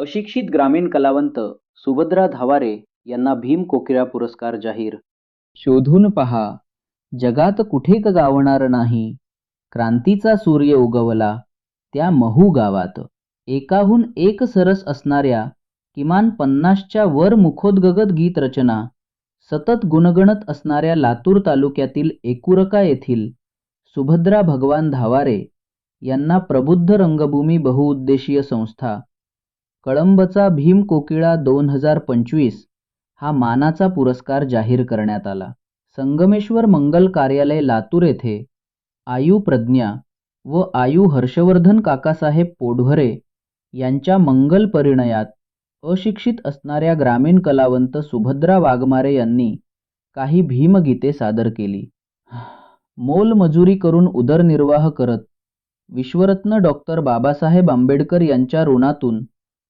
अशिक्षित ग्रामीण कलावंत सुभद्रा धावारे यांना भीम कोकिळा पुरस्कार जाहीर. शोधून पहा जगात कुठे क गावणार नाही? क्रांतीचा सूर्य उगवला त्या महू गावात. एकाहून एक सरस असणाऱ्या किमान पन्नासच्या वर मुखोद्गगत गीत रचना सतत गुणगणत असणाऱ्या लातूर तालुक्यातील एकुरका येथील सुभद्रा भगवान धावारे यांना प्रबुद्ध रंगभूमी बहुउद्देशीय संस्था कळंबचा भीम कोकिळा दोन हजार पंचवीस हा मानाचा पुरस्कार जाहीर करण्यात आला. संगमेश्वर मंगल कार्यालय लातूर येथे आयु प्रज्ञा व आयु हर्षवर्धन काकासाहेब पोढवरे यांच्या मंगल परिणयात अशिक्षित असणाऱ्या ग्रामीण कलावंत सुभद्रा वाघमारे यांनी काही भीमगीते सादर केली. मोलमजुरी करून उदरनिर्वाह करत विश्वरत्न डॉक्टर बाबासाहेब आंबेडकर यांच्या ऋणातून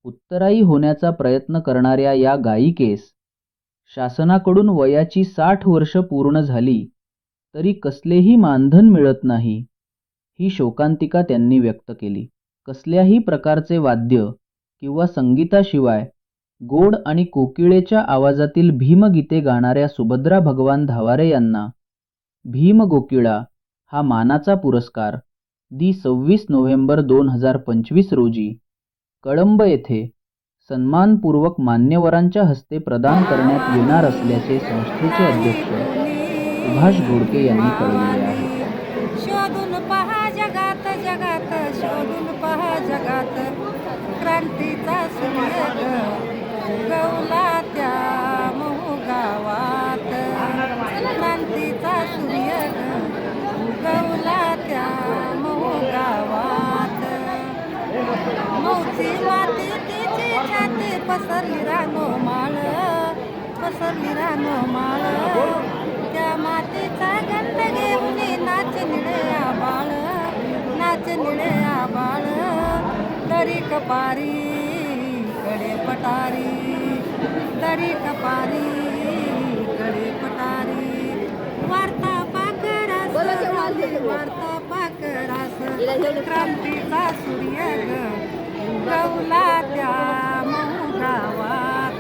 उत्तराई होण्याचा प्रयत्न करणाऱ्या या गायिकेस शासनाकडून वयाची साठ वर्ष पूर्ण झाली तरी कसलेही मानधन मिळत नाही ही शोकांतिका त्यांनी व्यक्त केली. कसल्याही प्रकारचे वाद्य किंवा संगीताशिवाय गोड आणि कोकिळेच्या आवाजातील भीमगीते गाणाऱ्या सुभद्रा भगवान धावारे यांना भीम गोकिळा हा मानाचा पुरस्कार दी सव्वीस नोव्हेंबर दोन हजार पंचवीस रोजी कळंब येथे सन्मानपूर्वक मान्यवरांच्या हस्ते प्रदान करण्यात येणार असल्याचे संस्थेचे अध्यक्ष सुभाष घोडके यांनी कळविले आहे. शोधून पहा जगात जगात शोधून पहा जगात. क्रांतीचा मौची माती तिची छाती पसरली रानो माळ पसरली रानो माळ त्या मातीचा गंध घेऊन नाच निळे बाळ नाच निळे बाळ तरी कपारी कडे पटारी दरी कपारी कडे पटारी वार्ता पाकरास वार्ता पाकरास क्रांतीचा सूर्य गौला त्या मऊ गावात